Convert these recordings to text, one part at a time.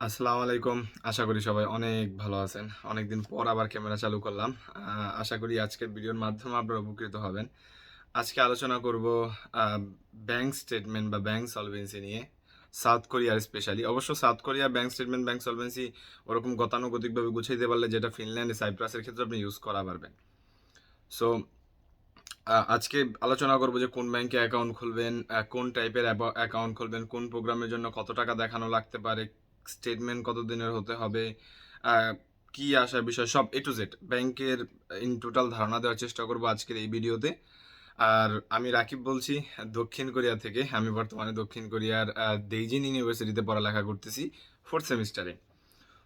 আসসালামু আলাইকুম। আশা করি সবাই অনেক ভালো আছেন। অনেকদিন পর আবার ক্যামেরা চালু করলাম। আশা করি আজকের ভিডিওর মাধ্যমে আপনারা উপকৃত হবেন। আজকে আলোচনা করব ব্যাংক স্টেটমেন্ট বা ব্যাংক সলভেন্সি নিয়ে। সাউথ কোরিয়ার স্পেশালি। অবশ্য south Korea bank statement, bank solvency ওরকম গতানুগতিকভাবে গুছাইতে পারলে যেটা ফিনল্যান্ড, সাইপ্রাসের ক্ষেত্রে আপনি ইউজ করা পারবেন। সো আজকে আলোচনা করব যে কোন ব্যাংকে অ্যাকাউন্ট খুলবেন কোন টাইপের অ্যাকাউন্ট খুলবেন, কোন প্রোগ্রামের জন্য কত টাকা দেখানো লাগতে পারে স্টেটমেন্ট কত দিনের হতে হবে কি আসার বিষয়, সব এ টু জেড ব্যাংকের ইন টোটাল ধারণা দেওয়ার চেষ্টা করব আজকের এই ভিডিওতে। আর আমি রাকিব বলছি, দক্ষিণ কোরিয়া থেকে, আমি বর্তমানে দক্ষিণ কোরিয়ার দেইজিন ইউনিভার্সিটিতে পড়ালেখা করতেছি ফোর্থ সেমিস্টারে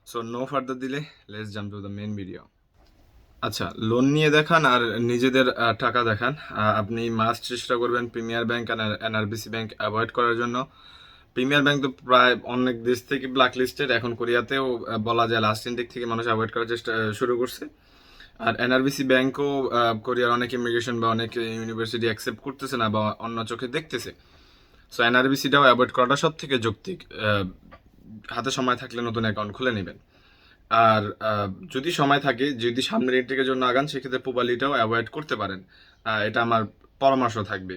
সো নো ফার্দার দিলে let's jump to the main video আচ্ছা লোন নিয়ে দেখান আর নিজেদের টাকা দেখান। আপনি মাস্ট চেষ্টা করবেন প্রিমিয়ার ব্যাংক আর এনআরবিসি ব্যাংক অ্যাভয়েড করার জন্য। প্রিমিয়ার ব্যাংক তো প্রায় অনেক দেশ থেকে ব্ল্যাক লিস্টেড এখন কোরিয়াতেও বলা যায় লাস্ট ইন্ডিক থেকে মানুষ অ্যাভয়েড করার চেষ্টা শুরু করছে। আর এনআরবিসি ব্যাংকও কোরিয়ার অনেক ইমিগ্রেশন বা অনেক ইউনিভার্সিটি অ্যাকসেপ্ট করতেছে না বা অন্য চোখে দেখতেছে। সো এনআরবিসিটাও অ্যাভয়েড করাটা সব থেকে যৌক্তিক হাতে সময় থাকলে নতুন অ্যাকাউন্ট খুলে নেবেন। আর যদি সময় থাকে, যদি সামনের ইন্টেকের জন্য আগান, সেক্ষেত্রে পুবালিটাও অ্যাভয়েড করতে পারেন। এটা আমার পরামর্শ থাকবে।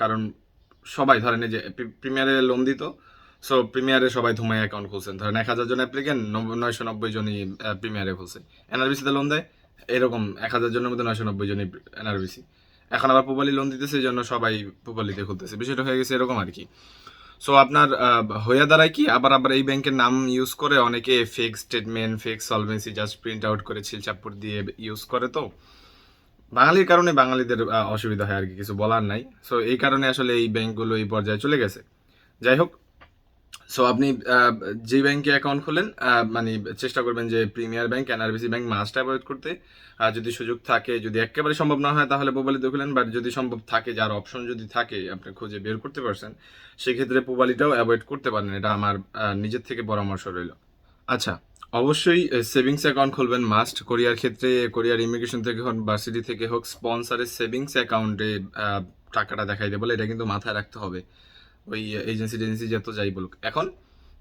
কারণ সবাই ধরেন যে প্রিমিয়ারে লোন দিত সো প্রিমিয়ারে সবাই ধুমাই অ্যাকাউন্ট খুলছেন। ধরেন এক হাজার জন অ্যাপ্লিকেন্ট নয়শো নব্বই জনই প্রিমিয়ারে খুলছে। এনআরবিসিতে লোন দেয়, এরকম এক হাজার জনের মধ্যে নয়শো নব্বই জনই এনআরবিসি এখন আবার পুবালি লোন দিতেছে, এই জন্য সবাই পুবালিতে খুলতেছে। বিষয়টা হয়ে গেছে এরকম আর কি। সো আপনার হয়ে দাঁড়ায় কি? আবার আবার এই ব্যাংকের নাম ইউজ করে অনেকে fake statement fake solvency just print out করে ছিল ছিলচাপ্পুর দিয়ে ইউজ করে তো। বাঙালির কারণে বাঙালিদের অসুবিধা হয় আর কি, কিছু বলার নাই। সো এই কারণে আসলে এই ব্যাংকগুলো এই পর্যায়ে চলে গেছে। যাই হোক সো আপনি যে ব্যাংকে অ্যাকাউন্ট খোলেন মানে চেষ্টা করবেন যে Premier bank, NRBC bank must avoid করতে। আর যদি সুযোগ থাকে, যদি একেবারে সম্ভব না হয়, তাহলে পোবালিতে খুলেন। বাট যদি সম্ভব থাকে, যার অপশন যদি থাকে, আপনি খুঁজে বের করতে পারছেন, সেক্ষেত্রে পোবালিটাও অ্যাভয়েড করতে পারেন। এটা আমার নিজের থেকে পরামর্শ রইল। আচ্ছা অবশ্যই সেভিংস অ্যাকাউন্ট খুলবেন। মাস্ট কোরিয়ার ক্ষেত্রে কোরিয়ার ইমিগ্রেশন থেকে হোক ভার্সিটি থেকে হোক স্পন্সারের সেভিংস অ্যাকাউন্টে টাকাটা দেখাই দেয় বলে এটা কিন্তু মাথায় রাখতে হবে। ওই এজেন্সি টেজেন্সি যত যাই বলুক। এখন,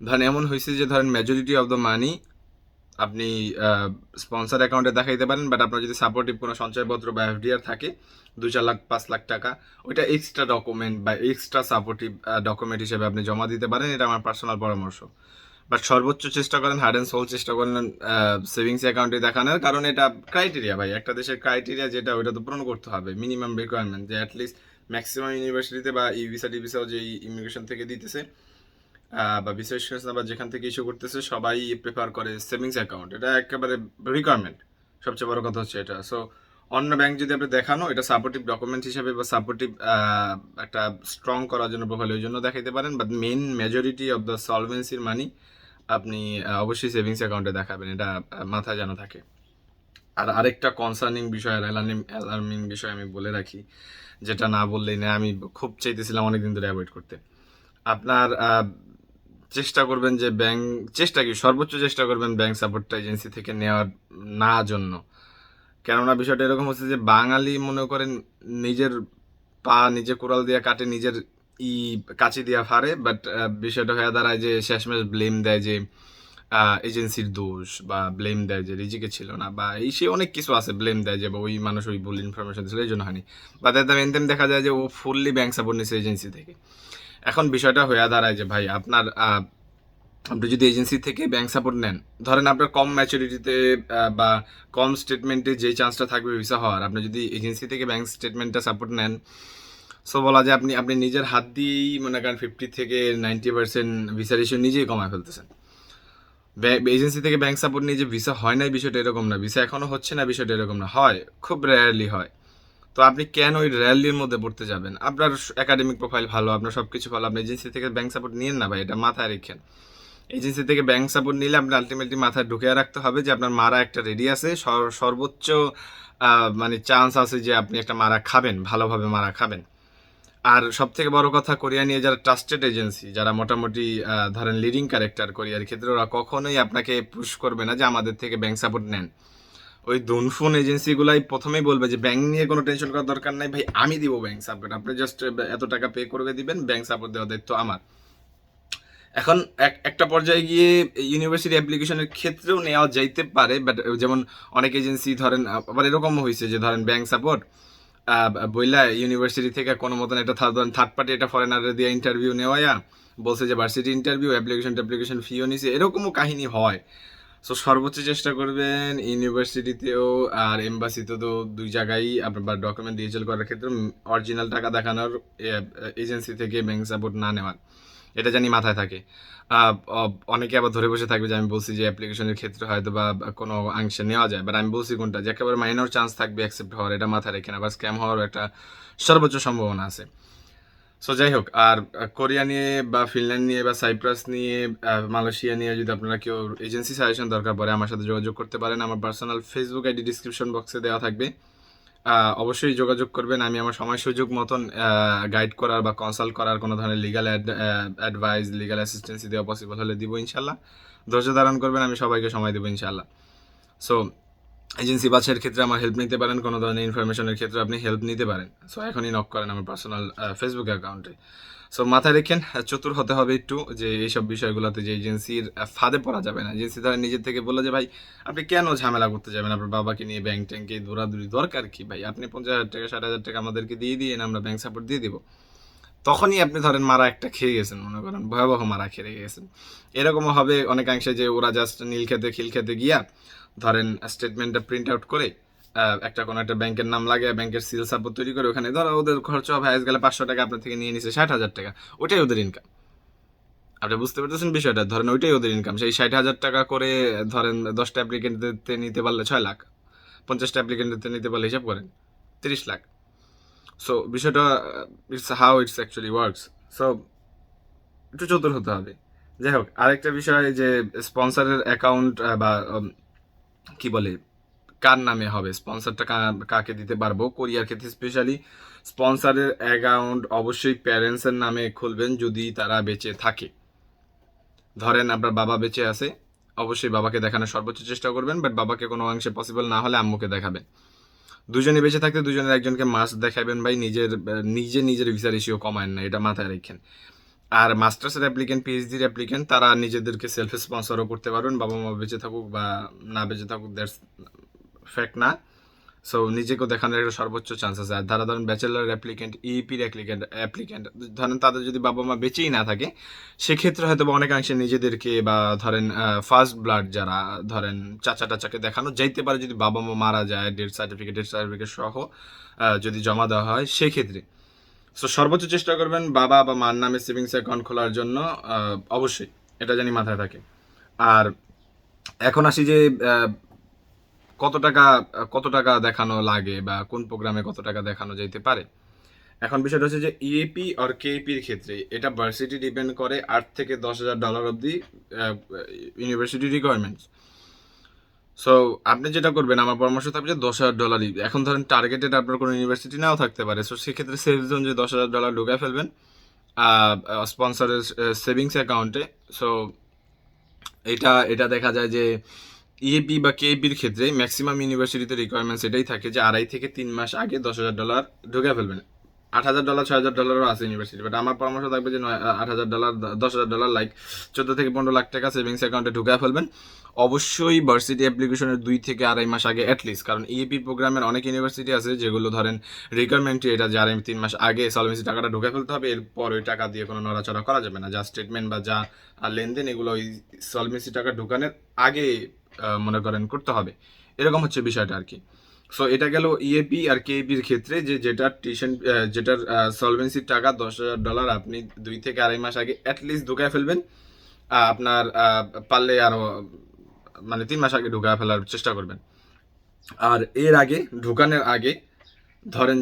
ধরেন এমন হয়েছে যে, ধরেন মেজরিটি অফ দ্য মানি আপনি স্পন্সার অ্যাকাউন্টে দেখাইতে পারেন বাট আপনার যদি সাপোর্টিভ কোনো সঞ্চয়পত্র বা এফডিআর থাকে দু চার লাখ, পাঁচ লাখ টাকা, ওইটা এক্সট্রা ডকুমেন্ট বা এক্সট্রা সাপোর্টিভ ডকুমেন্ট হিসেবে আপনি জমা দিতে পারেন। এটা আমার পার্সোনাল পরামর্শ। বাট সর্বোচ্চ চেষ্টা করেন হার্ড অ্যান্ড সোল চেষ্টা করেন সেভিংস অ্যাকাউন্টে দেখানোর, কারণ এটা ক্রাইটেরিয়া ভাই। একটা দেশের ক্রাইটেরিয়া যেটা, ওইটা তো পূরণ করতে হবে মিনিমাম রিকোয়ারমেন্ট যে অ্যাটলিস্ট ম্যাক্সিমাম ইউনিভার্সিটিতে বা ই ভিসা টিভিসাও যে ইমিগ্রেশন থেকে দিতেছে বা বিশেষ বা যেখান থেকে ইস্যু করতেছে, সবাই প্রেফার করে সেভিংস অ্যাকাউন্ট এটা একেবারে রিকোয়ারমেন্ট সবচেয়ে বড় কথা হচ্ছে এটা। সো অন্য ব্যাংক যদি আপনি দেখানো, এটা সাপোর্টিভ ডকুমেন্ট হিসেবে বা সাপোর্টিভ একটা স্ট্রং করার জন্য প্রোফাইল ওই জন্য দেখাইতে পারেন। But main majority of the সলভেন্সির money আপনি অবশ্যই সেভিংস অ্যাকাউন্টে দেখাবেন, এটা মাথায় যেন থাকে। আর আরেকটা কনসার্নিং বিষয় অ্যালার্মিং অ্যালার্মিং বিষয় আমি বলে রাখি, যেটা না বললেই না, আমি খুব চাইতেছিলাম অনেকদিন ধরে অ্যাভয়েড করতে। আপনার চেষ্টা করবেন যে ব্যাংক চেষ্টা কি, সর্বোচ্চ চেষ্টা করবেন ব্যাংক সাপোর্টটা এজেন্সি থেকে নেওয়ার না জন্য। কেননা বিষয়টা এরকম হচ্ছে যে বাঙালি মনে করেন, নিজের পা নিজে কোরাল দিয়ে কাটে, নিজের ই কাচি দিয়া ফারে বাট বিষয়টা হয়ে দাঁড়ায় যে শেষমেশ ব্লেম দেয় যে এজেন্সির দোষ বা ব্লেম দেয় যে রিজিকে ছিল না বা এই সে অনেক কিছু আছে ব্লেম দেয় যে বা ওই মানুষ ওই ভুল ইনফরমেশন দিয়েছিল এই জন্য হয়নি বা তাদের এনতেন দেখা যায় যে ও ফুললি ব্যাংক সাপোর্ট নিচ্ছে এজেন্সি থেকে। এখন বিষয়টা হয়ে দাঁড়ায় যে ভাই আপনার আপনি যদি এজেন্সি থেকে ব্যাংক সাপোর্ট নেন, ধরেন আপনার কম ম্যাচুরিটিতে বা কম স্টেটমেন্টে যে চান্সটা থাকবে ভিসা হওয়ার, আপনি যদি এজেন্সি থেকে ব্যাংক স্টেটমেন্টটা সাপোর্ট নেন সো বলা যায় আপনি আপনি নিজের হাত দিয়েই মনে করেন ফিফটি থেকে নাইনটি পার্সেন্ট ভিসা রেশিও নিজেই কমায় ফেলতেছেন। এজেন্সি থেকে ব্যাংক সাপোর্ট নিয়ে যে ভিসা হয় নাই বিষয়টা এরকম না। ভিসা এখনও হচ্ছে না, বিষয়টা এরকম না। হয়, খুব রেয়ারলি হয়। তো আপনি কেন ওই র্যালির মধ্যে পড়তে যাবেন? আপনার একাডেমিক প্রোফাইল ভালো, আপনার সব কিছু ভালো, আপনি এজেন্সি থেকে ব্যাংক সাপোর্ট নিয়েন না ভাই, এটা মাথায় রেখেন। এজেন্সি থেকে ব্যাংক সাপোর্ট নিলে আপনি আলটিমেটলি মাথায় ঢুকিয়ে রাখতে হবে যে আপনার মারা একটা রেডি আছে, সর- সর্বোচ্চ মানে চান্স আছে যে আপনি একটা মারা খাবেন, ভালোভাবে মারা খাবেন। আর সব থেকে বড় কথা কোরিয়া নিয়ে যারা ট্রাস্টেড এজেন্সি যারা মোটামুটি ধরেন লিডিং ক্যারেক্টার কোরিয়ার ক্ষেত্রে, ওরা কখনোই আপনাকে পুশ করবে না যে আমাদের থেকে ব্যাংক সাপোর্ট নেন। ওই দুনফোন এজেন্সিগুলাই প্রথমেই বলবে যে ব্যাংক নিয়ে কোনো টেনশন করার দরকার নাই ভাই, আমি দিব ব্যাংক সাপোর্ট আপনি জাস্ট এত টাকা পে করে দিবেন ব্যাংক সাপোর্ট দেওয়ার দায়িত্ব আমার। এখন এক, একটা পর্যায়ে গিয়ে ইউনিভার্সিটি অ্যাপ্লিকেশনের ক্ষেত্রেও নেওয়া যাইতে পারে বাট যেমন অনেক এজেন্সি ধরেন, আবার এরকম হয়েছে যে, ধরেন ব্যাংক সাপোর্ট বইলা ইউনিভার্সিটি থেকে কোনো মতন একটা থার্ড পার্টি একটা ফরেনারে দিয়ে ইন্টারভিউ নেওয়া বলছে যে ভার্সিটি ইন্টারভিউ অ্যাপ্লিকেশন ট্যাপ্লিকেশন ফিও নিছে, এরকমও কাহিনী হয়। সো সর্বোচ্চ চেষ্টা করবেন ইউনিভার্সিটিতেও আর এম্বাসিতে তো দুই জায়গায় আপনার ডকুমেন্ট ডিজিটাল করার ক্ষেত্রে অরিজিনাল টাকা দেখানোর এজেন্সি থেকে ব্যাংক সাপোর্ট না নেওয়ার। এটা জানি মাথায় থাকে। অনেকে আবার ধরে বসে থাকবে যে আমি বলছি যে অ্যাপ্লিকেশনের ক্ষেত্রে হয়তো বা কোনো অংশে নেওয়া যায় বাট আমি বলছি কোনটা যে একেবারে মাইনর চান্স থাকবে অ্যাকসেপ্ট হওয়ার, এটা মাথায় রেখে না বা স্ক্যাম হওয়ার একটা সর্বোচ্চ সম্ভাবনা আছে। সো যাই হোক, আর কোরিয়া নিয়ে বা ফিনল্যান্ড নিয়ে বা সাইপ্রাস নিয়ে মালয়েশিয়া নিয়ে যদি আপনারা কেউ এজেন্সি সাজেশন দরকার পড়ে, আমার সাথে যোগাযোগ করতে পারেন। আমার পার্সোনাল ফেসবুক আইডি ডিসক্রিপশন বক্সে দেওয়া থাকবে। অবশ্যই যোগাযোগ করবেন। আমি আমার সময় সুযোগ মতন গাইড করার বা কনসাল্ট করার কোনো ধরনের লিগাল অ্যাডভাইস লিগাল অ্যাসিস্ট্যান্সি দেওয়া পসিবল হলে দিব ইনশাল্লাহ। ধৈর্য ধারণ করবেন, আমি সবাইকে সময় দেবো ইনশাল্লাহ। সো এজেন্সি বাছের ক্ষেত্রে আমার হেল্প নিতে পারেন, কোনো ধরনের ইনফরমেশনের ক্ষেত্রে আপনি হেল্প নিতে পারেন। সো এখনই নক করেন আমার পার্সোনাল ফেসবুক অ্যাকাউন্টে সো মাথায় রেখেন চতুর হতে হবে একটু যে এইসব বিষয়গুলোতে যে এজেন্সির ফাঁদে পড়া যাবে না। এজেন্সি ধরেন নিজের থেকে বলে যে, ভাই, আপনি কেন ঝামেলা করতে যাবেন? আপনার বাবাকে নিয়ে ব্যাংক ট্যাঙ্কে দৌড়াদৌড়ি দরকার কি? ভাই, আপনি পঞ্চাশ হাজার টাকা, ষাট হাজার টাকা আমাদেরকে দিয়ে দিয়ে আমরা ব্যাংক সাপোর্ট দিয়ে দিব। তখনই আপনি ধরেন মারা একটা খেয়ে গেছেন, মনে করেন, ভয়াবহ মারা খেয়ে গেছেন। এরকমও হবে অনেকাংশে যে ওরা জাস্ট নীল খেতে, খিল খেতে গিয়া ধরেন স্টেটমেন্টটা প্রিন্ট আউট করে একটা কোনো একটা ব্যাংকের নাম লাগে ব্যাংকের সিল সাপোর্ট তৈরি করে ওখানে ধরো ওদের খরচ হবে হাইস গেলে পাঁচশো টাকা আপনার থেকে নিয়ে নিছে ষাট হাজার টাকা। ওটাই ওদের ইনকাম আপনি বুঝতে পারতেছেন বিষয়টা? ধরেন ওইটাই ওদের ইনকাম সেই ষাট হাজার টাকা করে ধরেন দশটা অ্যাপ্লিকেন্টতে নিতে পারলে ছয় লাখ পঞ্চাশটা অ্যাপ্লিকেন্টতে নিতে পারলে হিসাব করেন তিরিশ লাখ। সো বিষয়টা it's how it's actually works so একটু চতুর হতে হবে। যাই হোক আরেকটা বিষয় যে স্পন্সরের অ্যাকাউন্ট বা উম, কি বলে কার নামে হবে? স্পন্সরটা কাকে দিতে পারব? কোরিয়ার ক্ষেত্রে স্পেশালি স্পন্সরের অ্যাকাউন্ট অবশ্যই প্যারেন্টসের নামে খুলবেন যদি তারা বেঁচে থাকে। ধরেন আপনার বাবা বেঁচে আছে, অবশ্যই বাবাকে দেখানোর সর্বোচ্চ চেষ্টা করবেন বাট বাবাকে কোনো অংশে পসিবল না হলে আম্মুকে দেখাবেন। দুজনে বেঁচে থাকতে দুজনের একজনকে মাস্ক দেখাবেন ভাই, নিজের, নিজে নিজের ভিসা রেশিও কমায় না, এটা মাথায় রাখেন। আর মাস্টার্সের অ্যাপ্লিকেন্ট পিএইচডির অ্যাপ্লিকেন্ট তারা নিজেদেরকে সেলফ স্পন্সরও করতে পারবেন বাবা মা বেঁচে থাকুক বা না বেঁচে থাকুক দ্যাটস ফ্যাক্ট না। সো নিজেকেও দেখানোর একটা সর্বোচ্চ চান্স আছে। আর যারা ধরেন ব্যাচেলার অ্যাপ্লিকেন্ট ইপির অ্যাপ্লিকেন্ট অ্যাপ্লিকেন্ট ধরেন তাদের যদি বাবা মা বেঁচেই না থাকে, সেক্ষেত্রে হয়তো বা অনেকাংশে নিজেদেরকে বা ধরেন ফার্স্ট ব্লাড যারা, ধরেন চাচা টাচাকে দেখানো, যাইতে পারে যদি বাবা মা মারা যায় ডেথ সার্টিফিকেট ডেথ সার্টিফিকেট সহ যদি জমা দেওয়া হয়, সেক্ষেত্রে। সো সর্বোচ্চ চেষ্টা করবেন বাবা বা মার নামে সেভিংস অ্যাকাউন্ট খোলার জন্য অবশ্যই। এটা জানি মাথায় থাকে। আর এখন আসি যে কত টাকা কত টাকা দেখানো লাগে বা কোন প্রোগ্রামে কত টাকা দেখানো যেতে পারে? এখন বিষয়টা হচ্ছে যে ইএপি আর কেপির ক্ষেত্রে এটা ভার্সিটি ডিপেন্ড করে আট থেকে দশ হাজার ডলার অবধি ইউনিভার্সিটি রিকোয়ারমেন্টস সো আপনি যেটা করবেন, আমার পরামর্শ থাকবে যে দশ হাজার ডলারই এখন ধরেন টার্গেটেড আপনার কোনো ইউনিভার্সিটি নাও থাকতে পারে। সো সেক্ষেত্রে সেফ জোন যে দশ হাজার ডলার ঢুকায় ফেলবেন স্পন্সরের সেভিংস অ্যাকাউন্টে সো এটা এটা দেখা যায় যে ইএপি বা কেপির ক্ষেত্রে ম্যাক্সিমাম ইউনিভার্সিটিতে রিকোয়ারমেন্টস এটাই থাকে যে আড়াই থেকে তিন মাস আগে দশ হাজার ডলার ঢুকে ফেলবেন। আট হাজার ডলার ছয় হাজার ডলারও আছে ইউনিভার্সিটি বাট আমার পরামর্শ থাকবে যে আট হাজার ডলার দশ হাজার ডলার লাইক চোদ্দ থেকে পনেরো লাখ টাকা সেভিংস অ্যাকাউন্টে ঢুকে ফেলবেন। অবশ্যই ভার্সিটি অ্যাপ্লিকেশনের দুই থেকে আড়াই মাস আগে অ্যাটলিস্ট কারণ ইএপি প্রোগ্রামের অনেক ইউনিভার্সিটি আছে যেগুলো ধরেন রিকোয়ারমেন্ট এটা যে আড়াই, তিন মাস আগে সলভেন্সি টাকাটা ঢুকে ফেলতে হবে, এরপর ওই টাকা দিয়ে কোনো নড়াচড়া করা যাবে না। যা স্টেটমেন্ট বা যা লেনদেন, এগুলো ওই সলভেন্সি টাকা ঢুকানোর আগে মনে করেন, করতে হবে। এরকম হচ্ছে বিষয়টা আর কি। সো এটা গেল ইএপি আর কেএপির ক্ষেত্রে যে যেটার টিউশন যেটার সলভেন্সির টাকা দশ হাজার ডলার আপনি দুই থেকে আড়াই মাস আগে অ্যাটলিস্ট ঢুকায় ফেলবেন। আপনার পারলে আরও মানে তিন মাস আগে ঢুকায় ফেলার চেষ্টা করবেন। আর এর আগে, ঢুকানোর আগে ধরেন,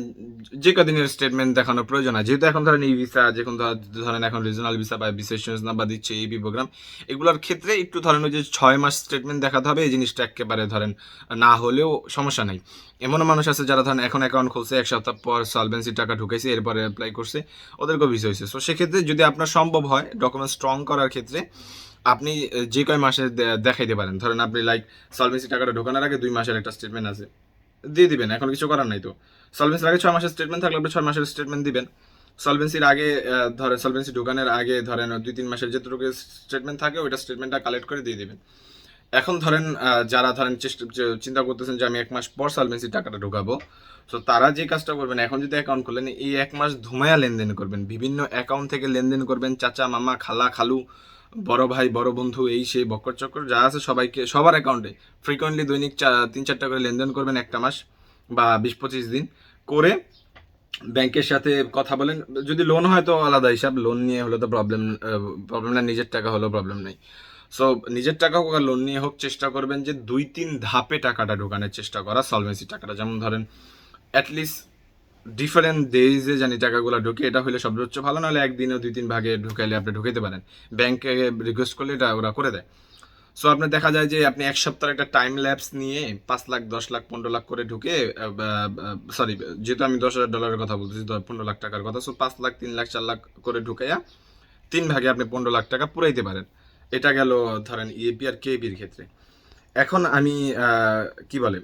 যে কদিনের স্টেটমেন্ট দেখানোর প্রয়োজন হয়, যেহেতু এখন ধরেন ই ভিসা যখন ধর- ধরেন এখন রিজনাল ভিসা বা বিশেষ নাম্বার দিচ্ছে এবি প্রোগ্রাম এগুলোর ক্ষেত্রে একটু ধরেন ওই যে ছয় মাস স্টেটমেন্ট দেখাতে হবে, এই জিনিসটা একেবারে ধরেন না হলেও সমস্যা নেই। এমনও মানুষ আছে যারা ধরেন এখন অ্যাকাউন্ট খুলছে, এক সপ্তাহ পর সলভেন্সি টাকা ঢুকেছে এরপরে অ্যাপ্লাই করছে, ওদেরকেও ভিসা হয়েছে সো সেক্ষেত্রে যদি আপনার সম্ভব হয় ডকুমেন্ট স্ট্রং করার ক্ষেত্রে আপনি যে কয় মাসে দেখাইতে পারেন। ধরেন আপনি লাইক সলভেন্সি টাকাটা ঢোকানোর আগে দুই মাসের একটা স্টেটমেন্ট আছে। দিয়ে দিবেন, এখন কিছু করার নাই তো। সলভেন্সির আগে ছয় মাসের স্টেটমেন্ট থাকলে আপনি ছয় মাসের স্টেটমেন্ট দিবেন। সলভেন্সির আগে ধরেন সলভেন্সি ঢোকানোর আগে ধরেন দুই, তিন মাসের যেটুকু স্টেটমেন্ট থাকে, ওইটা স্টেটমেন্টটা কালেক্ট করে দিয়ে দিবেন। এখন ধরেন যারা ধরেন চিন্তা করতেছেন যে আমি এক মাস পর সলভেন্সি টাকাটা ঢোকাবো, তো তারা যে কাজটা করবেন, এখন যদি অ্যাকাউন্ট খুলেন, এই এক মাস ধুমায়া লেনদেন করবেন। বিভিন্ন অ্যাকাউন্ট থেকে লেনদেন করবেন, চাচা, মামা, খালা, খালু বড় ভাই, বড় বন্ধু, এই সেই বক্কর চক্কর, যা আছে সবাইকে, সবার অ্যাকাউন্টে ফ্রিকোয়েন্টলি দৈনিক তিন চারটা করে লেনদেন করবেন একটা মাস বা বিশ পঁচিশ দিন করে ব্যাংকের সাথে কথা বলেন। যদি লোন হয় তো আলাদা হিসাব লোন নিয়ে হলে তো প্রবলেম প্রবলেম না, নিজের টাকা হলেও প্রবলেম নেই। সো নিজের টাকা হোক আর লোন নিয়ে হোক, চেষ্টা করবেন যে দুই, তিন ধাপে টাকাটা ঢোকানোর চেষ্টা করা সলভেন্সি টাকাটা। যেমন ধরেন অ্যাটলিস্ট ডিফারেন্ট ডেজে জানি টাকাগুলো ঢুকে, এটা হলে সর্বোচ্চ ভালো, নাহলে একদিনে দুই, তিন ভাগে ঢুকাইলে আপনি ঢুকাইতে পারেন। ব্যাংকে রিকোয়েস্ট করলে এটা ওরা করে দেয়। সো আপনার দেখা যায় যে আপনি এক সপ্তাহের একটা টাইম ল্যাপস নিয়ে পাঁচ লাখ, দশ লাখ, পনেরো লাখ করে ঢুকে সরি যেহেতু আমি দশ হাজার ডলারের কথা বলতেছি পনেরো লাখ টাকার কথা সো পাঁচ লাখ, তিন লাখ, চার লাখ করে ঢুকাইয়া তিন ভাগে আপনি পনেরো লাখ টাকা পুরাইতে পারেন। এটা গেল ধরেন ইএপি আর কেপির ক্ষেত্রে। এখন আমি কি বলে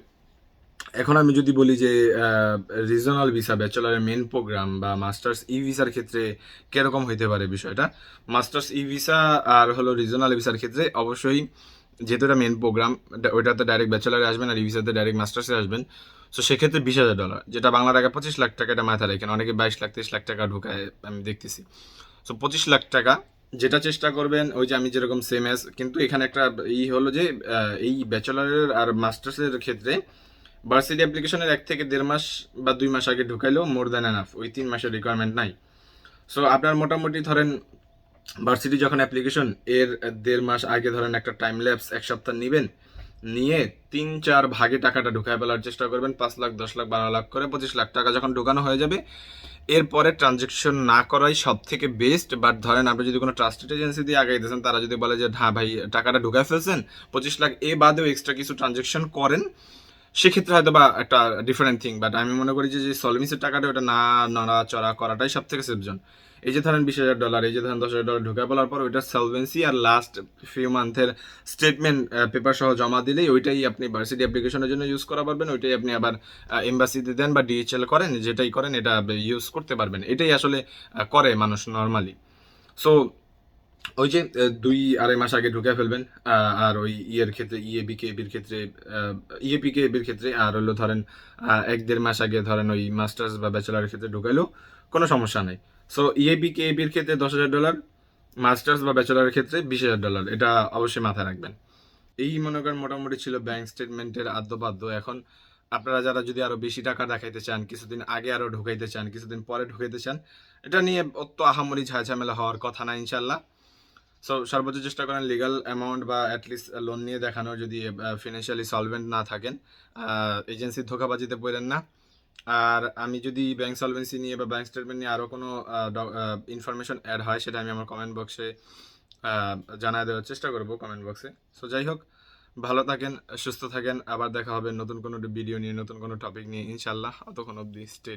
এখন আমি যদি বলি যে রিজনাল ভিসা ব্যাচেলারের মেন প্রোগ্রাম বা মাস্টার্স ই ভিসার ক্ষেত্রে কীরকম হইতে পারে বিষয়টা? মাস্টার্স ই ভিসা আর হলো রিজনাল ভিসার ক্ষেত্রে অবশ্যই যেহেতু এটা মেন প্রোগ্রাম ওইটাতে ডাইরেক্ট ব্যাচেলারে আসবেন আর ই ভিসাতে ডাইরেক্ট মাস্টার্সে আসবেন। সো সেক্ষেত্রে বিশ হাজার ডলার যেটা বাংলা টাকা পঁচিশ লাখ টাকা এটা মাথায় রাখেন। অনেকে বাইশ লাখ, তেইশ লাখ টাকা ঢুকায়, আমি দেখতেছি। সো পঁচিশ লাখ টাকা, যেটা চেষ্টা করবেন, ওই যে আমি যেরকম সেম এস কিন্তু এখানে একটা ই হলো যে এই ব্যাচেলারের আর মাস্টার্সের ক্ষেত্রে ভার্সিটি অ্যাপ্লিকেশনের এক থেকে দেড় মাস বা দুই মাস আগে ঢুকাইলেও মোর দ্যান এনাফ ওই তিন মাসের রিকোয়ারমেন্ট নাই। সো আপনার মোটামুটি ধরেন ভার্সিটি যখন অ্যাপ্লিকেশন এর দেড় মাস আগে ধরেন একটা টাইম ল্যাপস এক সপ্তাহ নেবেন, নিয়ে তিন, চার ভাগে টাকাটা ঢুকায় ফেলার চেষ্টা করবেন, পাঁচ লাখ, দশ লাখ, বারো লাখ করে, পঁচিশ লাখ টাকা যখন ঢোকানো হয়ে যাবে, এরপরে ট্রানজেকশন না করাই সব থেকে বেস্ট বাট ধরেন আপনি যদি কোনো ট্রাস্টেড এজেন্সি দিয়ে আগাইতেছেন, তারা যদি বলে যে হ্যাঁ ভাই, টাকাটা ঢুকায় ফেলছেন, পঁচিশ লাখ, এ বাদেও এক্সট্রা কিছু ট্রানজেকশন করেন সেক্ষেত্রে হয়তো বা একটা ডিফারেন্ট থিং বাট আমি মনে করি যে সলমিসের টাকাটা ওটা না নড়াচড়া করাটাই সব থেকে সেফজন এই যে ধরেন বিশ হাজার ডলার এই যে ধরেন দশ হাজার ডলার ঢুকে বলার পর ওইটা সলভেন্সি আর লাস্ট ফিউ মান্থের স্টেটমেন্ট পেপার সহ জমা দিলেই ওইটাই আপনি ভার্সিটি অ্যাপ্লিকেশনের জন্য ইউজ করা পারবেন, ওইটাই আপনি আবার এম্বাসিতে দেন বা ডিএইচএল করেন, যেটাই করেন, এটা ইউজ করতে পারবেন। এটাই আসলে করে মানুষ নর্মালি সো ওই যে দুই আড়াই মাস আগে ঢুকে ফেলবেন আর ওই ইয়ের ক্ষেত্রে ইএবি কেবির ক্ষেত্রে ইএপি কেবির ক্ষেত্রে, আর হলো ধরেন এক দেড় মাস আগে ধরেন ওই মাস্টার্স বা ব্যাচেলারের ক্ষেত্রে ঢুকাইলো, কোনো সমস্যা নেই। সো ইএপি কেবির ক্ষেত্রে দশ হাজার ডলার, মাস্টার্স বা ব্যাচেলারের ক্ষেত্রে বিশ হাজার ডলার, এটা অবশ্যই মাথায় রাখবেন। এই মনে করেন মোটামুটি ছিল ব্যাংক স্টেটমেন্টের আদ্যপাদ্য। এখন আপনারা যারা যদি আরও বেশি টাকা দেখাইতে চান, কিছুদিন আগে আরও ঢুকাইতে চান, কিছুদিন পরে ঢুকাইতে চান, এটা নিয়ে অত আহামরি ঝামেলা হওয়ার কথা না, ইনশাল্লাহ। সো সর্বোচ্চ চেষ্টা করেন লিগাল অ্যামাউন্ট বা অ্যাটলিস্ট লোন নিয়ে দেখানোর যদি ফিনান্সিয়ালি সলভেন্ট না থাকেন এজেন্সির ধোকাবাজিতে পড়েন না। আর আমি যদি ব্যাংক সলভেন্সি নিয়ে বা ব্যাংক স্টেটমেন্ট নিয়ে আরও কোনো ইনফরমেশন অ্যাড হয়, সেটা আমি আমার কমেন্ট বক্সে জানায় দেওয়ার চেষ্টা করব কমেন্ট বক্সে সো যাই হোক, ভালো থাকেন, সুস্থ থাকেন, আবার দেখা হবে নতুন কোনো ভিডিও নিয়ে, নতুন কোনো টপিক নিয়ে ইনশাল্লাহ অতক্ষণ অবধি স্টে